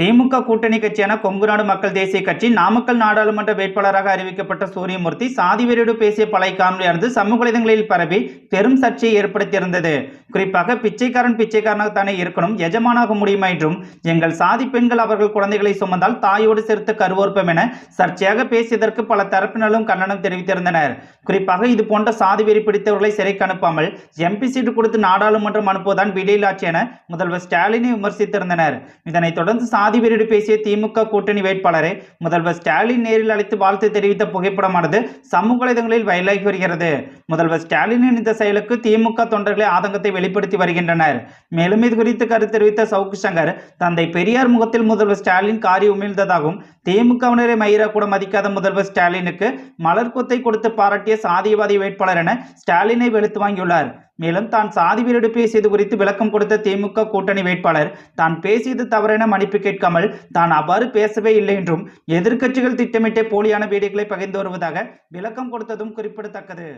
திமுக கூட்டணி கட்சியான கொங்குநாடு மக்கள் தேசிய கட்சி நாமக்கல் நாடாளுமன்ற வேட்பாளராக அறிவிக்கப்பட்ட சூரியமூர்த்தி சாதி பேசிய பழைய காணொலியானது சமூக வலைதளங்களில் பரவி பெரும் சர்ச்சையை ஏற்படுத்தியிருந்தது. குறிப்பாக பிச்சைக்காரன் பிச்சைக்காரனாக தானே இருக்கணும் எஜமானாக முடியுமா என்றும் எங்கள் சாதி பெண்கள் அவர்கள் குழந்தைகளை சுமந்தால் தாயோடு சேர்த்து கருவோற்பம் என சர்ச்சையாக பேசியதற்கு பல தரப்பினரும் கண்டனம் தெரிவித்திருந்தனர். குறிப்பாக இது போன்ற சாதி வெறி பிடித்தவர்களை சிறைக்கு அனுப்பாமல் எம்பி சீட்டு கொடுத்து நாடாளுமன்றம் அனுப்புவதான் விடியலாட்சி என முதல்வர் ஸ்டாலினை விமர்சித்திருந்தனர். இதனைத் தொடர்ந்து சாதி பேசிய திமுக கூட்டணி வேட்பாளரை முதல்வர் ஸ்டாலின் நேரில் அழைத்து வாழ்த்து தெரிவித்த புகைப்படமானது சமூக வலைதளங்களில் வயலாகி வருகிறது. முதல்வர் ஸ்டாலினின் இந்த செயலுக்கு திமுக தொண்டர்களே ஆதங்கத்தை வெளிப்படுத்தி வருகின்றனர். மேலும் இது குறித்து கருத்து தெரிவித்த சவுக்கு சங்கர் தந்தை பெரியார் முகத்தில் முதல்வர் ஸ்டாலின் காரி உமிழ்ந்ததாகவும் திமுகவினரை மயிரா கூட மதிக்காத முதல்வர் ஸ்டாலினுக்கு மலர் கொத்தை கொடுத்து பாராட்டிய சாதியவாதி வேட்பாளர் என ஸ்டாலினை வெளுத்து வாங்கியுள்ளார். மேலும் தான் சாதி வீரடு பேசியது குறித்து விளக்கம் கொடுத்த திமுக கூட்டணி வேட்பாளர் தான் பேசியது தவறென மன்னிப்பு கேட்காமல் தான் அவ்வாறு பேசவே இல்லை என்றும் எதிர்க்கட்சிகள் திட்டமிட்டே போலியான வீடியோக்களை பகிர்ந்து வருவதாக விளக்கம் கொடுத்ததும் குறிப்பிடத்தக்கது.